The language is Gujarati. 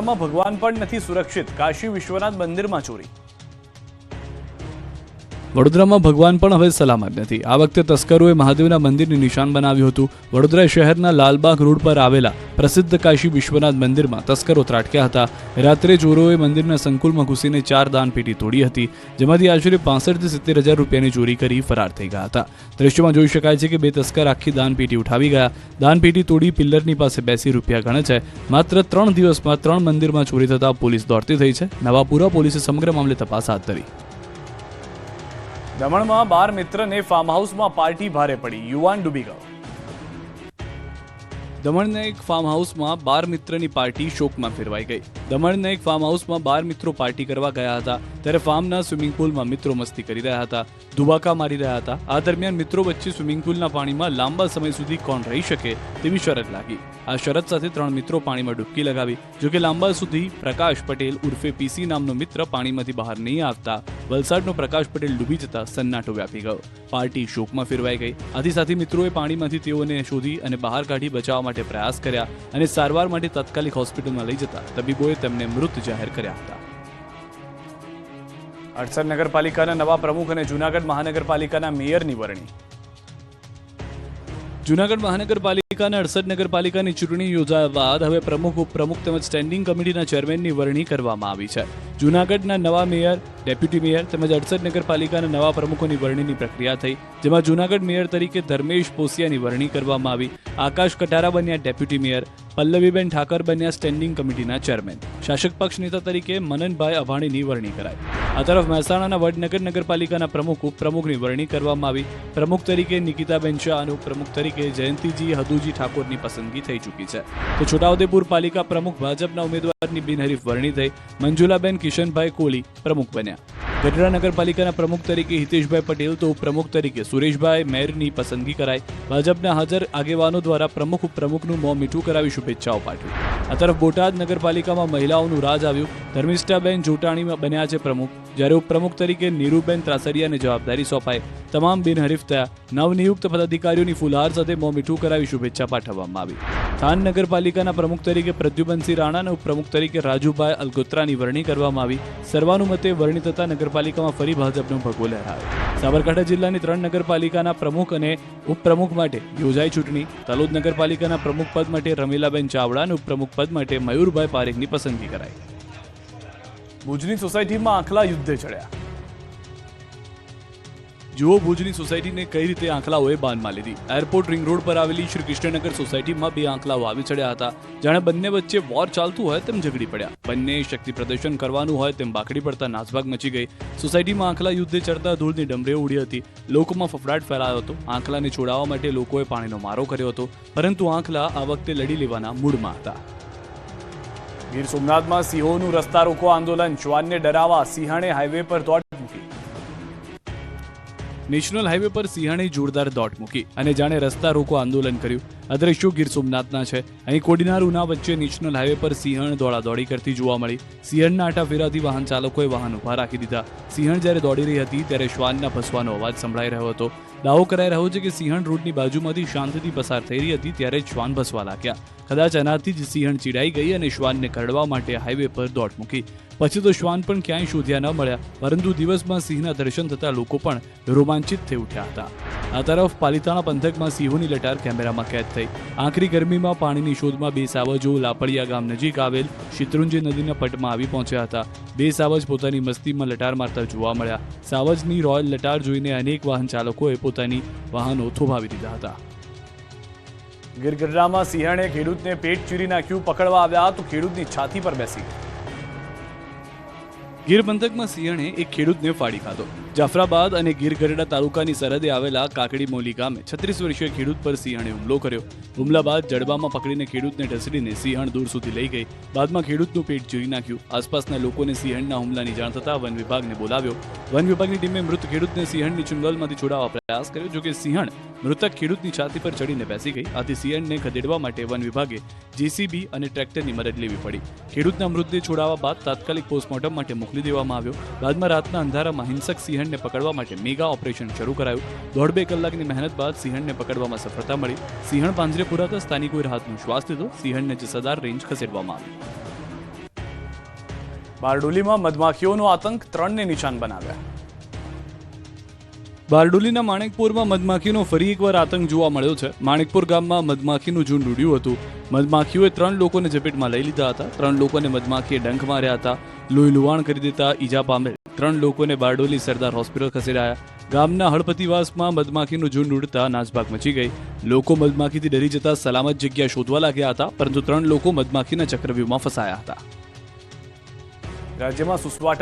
ભગવાન પણ નથી સુરક્ષિત. કાશી વિશ્વનાથ મંદિરમાં ચોરી. વડોદરામાં ભગવાન પણ હવે સલામત નથી. આ વખતે તસ્કરોએ મહાદેવના મંદિરને નિશાન બનાવ્યું હતું. વડોદરા શહેરના લાલબાગ રોડ પર આવેલા પ્રસિદ્ધ કાશી વિશ્વનાથ મંદિરમાં તસ્કરો ત્રાટક્યા હતા. રાત્રે ચોરોએ મંદિરના સંકુલમાં ઘૂસીને ચાર દાનપેટી તોડી હતી, જેમાંથી આશરે પાસઠથી સિત્તેર હજાર રૂપિયાની ચોરી કરી ફરાર થઈ ગયા હતા. દ્રશ્યમાં જોઈ શકાય છે કે બે તસ્કર આખી દાનપેટી ઉઠાવી ગયા. દાનપેટી તોડી પિલ્લરની પાસે બેસી રૂપિયા ગણે છે. માત્ર ત્રણ દિવસમાં ત્રણ મંદિરમાં ચોરી થતા પોલીસ દોડતી થઈ છે. નવાપુરા પોલીસે સમગ્ર મામલે તપાસ હાથ ધરી. દમણમાં બાર મિત્રને ફાર્મ પાર્ટી ભારે પડી. યુવાન ડૂબી ગયો. દમણના એક ફાર્મ બાર મિત્રની પાર્ટી શોકમાં ફેરવાઈ ગઈ. દમણના એક ફાર્મ બાર મિત્રો પાર્ટી કરવા ગયા હતા. ત્યારે ફાર્મના સ્વિમિંગ પુલમાં મિત્રો મસ્તી કરી રહ્યા હતા. ધુબાકા મારી રહ્યા હતા. આ દરમિયાન મિત્રો વચ્ચે સ્વિમિંગ પુલના પાણીમાં લાંબા સમય સુધી કોણ રહી શકે તેવી શરત લાગી. આ શરત સાથે ત્રણ મિત્રો પાણીમાં ડૂબકી લગાવી, જોકે લાંબા સુધી પ્રકાશ પટેલ ઉર્ફે પીસી નામનો મિત્ર પાણીમાંથી બહાર નહીં આવતા. વલસાડનો પ્રકાશ પટેલ ડૂબી જતા સન્નાટો વ્યાપી ગયો. પાર્ટી શોકમાં ફેરવાઈ ગઈ. આથી સાથી મિત્રોએ પાણીમાંથી તેઓને શોધી અને બહાર કાઢી બચાવવા માટે પ્રયાસ કર્યા અને સારવાર માટે તાત્કાલિક હોસ્પિટલમાં લઈ જતા તબીબોએ તેમને મૃત જાહેર કર્યા હતા. અડસર નગરપાલિકાના નવા પ્રમુખ અને જૂનાગઢ મહાનગરપાલિકાના મેયરની વરણી. જૂનાગઢ મહાનગરપાલિકાના અડસઠ નગરપાલિકાની ચૂંટણી યોજાયા બાદ હવે પ્રમુખ, ઉપપ્રમુખ તેમજ સ્ટેન્ડિંગ કમિટીના ચેરમેનની વરણી કરવામાં આવી છે. જૂનાગઢના નવા મેયર ડેપ્યુટી મેયર તેમજ અડસઠ નગરપાલિકાના નવા પ્રમુખોની વરણીની પ્રક્રિયા થઈ, જેમાં જૂનાગઢ મેયર તરીકે ધર્મેશ પોસિયાની વરણી કરવામાં આવી, આકાશ કટારા બન્યા ડેપ્યુટી મેયર, પલ્લવીબેન ઠાકર બન્યા સ્ટેન્ડિંગ કમિટીના ચેરમેન શાસક પક્ષ નેતા તરીકે મનનભાઈ અભાણીની વરણી કરાઈ. આ તરફ મહેસાણાના વડનગર નગરપાલિકાના પ્રમુખ, ઉપપ્રમુખની વરણી કરવામાં આવી. પ્રમુખ તરીકે નિકિતાબેન શાહ અને ઉપપ્રમુખ તરીકે જયંતિજી હદુજી ઠાકોરની પસંદગી થઈ ચૂકી છે. તો છોટાઉદેપુર પાલિકા પ્રમુખ ભાજપના ઉમેદવારની બિનહરીફ વરણી થઈ. મંજુલાબેન કિશનભાઈ કોહલી પ્રમુખ બન્યા. ગઢડા નગરપાલિકાના પ્રમુખ તરીકે હિતેશભાઈ પટેલ તો ઉપપ્રમુખ તરીકે સુરેશભાઈ મેરની પસંદગી કરાઈ. ભાજપના હાજર આગેવાનો દ્વારા પ્રમુખ, ઉપપ્રમુખનું મોં મીઠું કરાવી શુભેચ્છાઓ પાઠવી. આ તરફ બોટાદ નગરપાલિકામાં મહિલાઓનું રાજ આવ્યું. ધર્મિષ્ઠાબેન જોટાણીમાં બન્યા છે પ્રમુખ. જ્યારે ઉપપ્રમુખ તરીકે નીરુબેન ત્રાસરિયાને જવાબદારી સોંપાઈ. તમામ બિનહરીફ થયા. નવનિયુક્ત પદાધિકારીઓની ફુલહાર સાથે મોં મીઠું કરાવી શુભેચ્છા પાઠવવામાં આવી. થાન નગરપાલિકાના પ્રમુખ તરીકે પ્રદ્યુમનસિંહ રાણા અને ઉપપ્રમુખ તરીકે રાજુભાઈ અલગોત્રાની વરણી કરવામાં આવી. સર્વાનુમતે વરણી થતા નગરપાલિકામાં ફરી ભાજપનો ભગવો લહેરાયો. સાબરકાંઠા જિલ્લાની ત્રણ નગરપાલિકાના પ્રમુખ અને ઉપપ્રમુખ માટે યોજાઈ ચૂંટણી. તલોદ નગરપાલિકાના પ્રમુખ પદ માટે રમીલાબેન ચાવડા અને ઉપપ્રમુખ પદ માટે મયુરભાઈ પારેખની પસંદગી કરાઈ. ભુજની સોસાયટીમાં આંખલા યુદ્ધે ચડ્યા. જુઓ ભુજની સોસાયટીને કઈ રીતે આંકલાઓએ બાનમાં લીધી. એરપોર્ટ રિંગ રોડ પર આવેલી શ્રી કૃષ્ણનગર સોસાયટીમાં બે આંકલાઓ આવી ચડ્યા હતા. જાણે બંને વચ્ચે વોર ચાલતું હોય તેમ ઝઘડી પડ્યા. બંને શક્તિ પ્રદર્શન કરવાનું હોય તેમ બાકડી પડતા નાસભાગ મચી ગઈ. સોસાયટીમાં આંકલા યુદ્ધે ચડતા ધૂળની ડમરે ઉડી હતી. લોકોમાં ફફડાટ ફેલાયો હતો. આંકલાને છોડાવવા માટે લોકોએ પાણીનો મારો કર્યો હતો. પરંતુ આંકલા આ વખતે લડી લેવાના મૂડમાં હતા. ગીર સોમનાથમાં સિંહોનું રસ્તા રોકો આંદોલન શ્વાનને ડરાવવા સિંહણે હાઈવે પર દોડ મૂકી. નેશનલ હાઈવે પર સિંહણે જોરદાર દોટ મૂકી અને જાણે રસ્તા રોકો આંદોલન કર્યું. આ દ્રશ્યો ગીર સોમનાથના છે? અહીં કોડીનાર ઉના વચ્ચે નેશનલ હાઈવે પર સિંહણ દોડાદોડી કરતી જોવા મળી. સિંહણના આટા ફેરાથી વાહન ચાલકોએ વાહન ઊભા રાખી દીધા. સિંહણ જ્યારે દોડી રહી હતી, ત્યારે શ્વાનના ફસવાનો અવાજ સંભળાઈ રહ્યો હતો. દાવો કરાઈ રહ્યો છે કે સિંહણ રોડની બાજુમાંથી શાંતિથી પસાર થઈ રહી હતી, ત્યારે શ્વાન ભસવા લાગ્યા. કદાચ આનાથી જ સિંહણ ચીડાઈ ગઈ અને શ્વાનને કરડવા માટે હાઈવે પર દોડ મૂકી. પછી તો શ્વાન પણ ક્યાંય શોધ્યા ન મળ્યા, પરંતુ દિવસમાં સિંહના દર્શન થતા લોકો પણ રોમાંચિત થઈ ઉઠ્યા હતા. આ તરફ પાલિતાણા પંથકમાં સિંહોની લટાર કેમેરામાં કેદ થઈ. આખરી ગરમીમાં પાણીની શોધમાં બે સાવજો લાપડિયા ગામ નજીક આવેલ શિત્રુંજી નદીના પટમાં આવી પહોંચ્યા હતા. બે સાવજ પોતાની મસ્તીમાં લટાર મારતા જોવા મળ્યા. સાવજની રોયલ લટાર જોઈને અનેક વાહન ચાલકોએ પોતાની વાહનો થોભાવી દીધા હતા. ગીરગઢડામાં સિંહણે ખેડૂતને પેટ ચીરી નાખ્યું, પકડવા આવ્યા તો ખેડૂતની છાતી પર બેસી ગીર પંથકમાં સિંહણે એક ખેડૂતને ફાડી ખાધો. જાફરાબાદ અને ગીર ગઢડા તાલુકાની સરહદે આવેલા કાકડી મોલી ગામે છત્રીસ વર્ષીય ખેડૂત પર સિંહણે હુમલો કર્યો. હુમલા બાદ જડબામાં પકડીને ખેડૂતને ઢસડીને સિંહણ દૂર સુધી લઈ ગઈ. બાદમાં ખેડૂતનું પેટ ચીરી નાખ્યું. આસપાસના લોકોને સિંહણના હુમલાની જાણ થતાં વન વિભાગને બોલાવ્યો. વન વિભાગની ટીમે મૃત ખેડૂતને સિંહણની ચુંગલમાંથી છોડાવવા પ્રયાસ કર્યો, જોકે સિંહણ મૃતક ખેડૂતની છાતી પર ચડીને બેસી ગઈ. આથી સિંહણને ખદેડવા માટે વન વિભાગે જેસીબી અને ટ્રેક્ટરની મદદ લેવી પડી. ખેડૂતના મૃતદેહ છોડાવવા બાદ તાત્કાલિક પોસ્ટમોર્ટમ માટે મોકલી દેવામાં આવ્યો. બાદમાં રાતના અંધારામાં હિંસક સિંહણને પકડવા માટે મેગા ઓપરેશન શરૂ કરાયું. દોઢ બે કલાકની મહેનત બાદ સિંહણને પકડવામાં સફળતા મળી. સિંહણ પાંજરે પુરાતા સ્થાનિકોએ રાહતનો શ્વાસ લીધો સિંહણને જસદાર રેન્જ ખસેડવામાં આવી. બારડોલીમાં મધમાખીઓનો આતંક ત્રણને નિશાન બનાવ્યા. બારડોલીના માણેકપુરમાં મધમાખીનો ફરી એકવાર આતંક જોવા મળ્યો છે. માણેકપુર ગામમાં મધમાખીનું ઝુંડ ઉડ્યું હતું. મધમાખીઓએ ત્રણ લોકોને ઝપેટમાં લઈ લીધા હતા. ત્રણ લોકોને મધમાખીએ ડંખ માર્યા હતા. લોહી લુવાણ કરી દેતા ઈજા પામેલ. ત્રણ લોકોને બારડોલી સરદાર હોસ્પિટલ ખસેડાયા. ગામના હળપતિવાસમાં મધમાખીનું ઝુંડ ઉડતા નાસભાગ મચી ગઈ. લોકો મધમાખીથી ડરી જતા સલામત જગ્યા શોધવા લાગ્યા હતા, પરંતુ ત્રણ લોકો મધમાખીના ચક્રવ્યૂહમાં ફસાયા હતા. રાજ્યમાં સુસવાટા